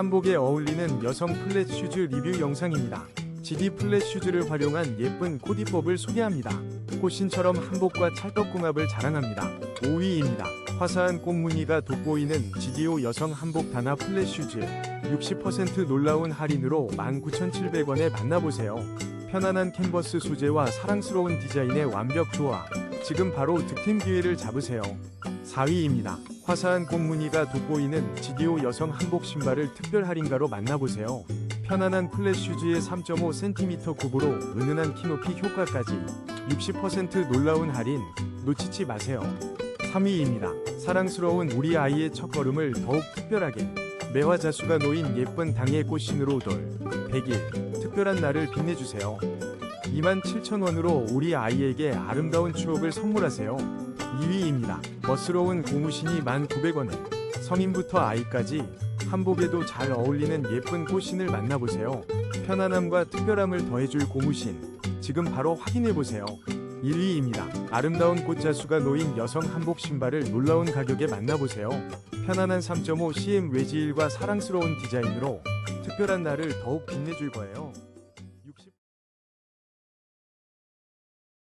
한복에 어울리는 여성 플랫 슈즈 리뷰 영상입니다. GD 플랫 슈즈를 활용한 예쁜 코디법을 소개합니다. 꽃신처럼 한복과 찰떡궁합을 자랑합니다. 5위입니다. 화사한 꽃무늬가 돋보이는 GDO 여성 한복 단화 플랫 슈즈 60% 놀라운 할인으로 19,700원에 만나보세요. 편안한 캔버스 소재와 사랑스러운 디자인의 완벽 조화. 지금 바로 득템 기회를 잡으세요. 4위입니다. 화사한 꽃무늬가 돋보이는 GDO 여성 한복 신발을 특별 할인가로 만나보세요. 편안한 플랫 슈즈의 3.5cm 굽으로 은은한 키높이 효과까지 60% 놀라운 할인 놓치지 마세요. 3위입니다. 사랑스러운 우리 아이의 첫걸음을 더욱 특별하게 매화 자수가 놓인 예쁜 당의 꽃신으로 돌 100일 특별한 날을 빛내주세요. 27,000원으로 우리 아이에게 아름다운 추억을 선물하세요. 2위입니다. 멋스러운 고무신이 1,900원에 성인부터 아이까지 한복에도 잘 어울리는 예쁜 꽃신을 만나보세요. 편안함과 특별함을 더해줄 고무신 지금 바로 확인해보세요. 1위입니다. 아름다운 꽃자수가 놓인 여성 한복 신발을 놀라운 가격에 만나보세요. 편안한 3.5 cm 외지일과 사랑스러운 디자인으로 특별한 날을 더욱 빛내줄 거예요.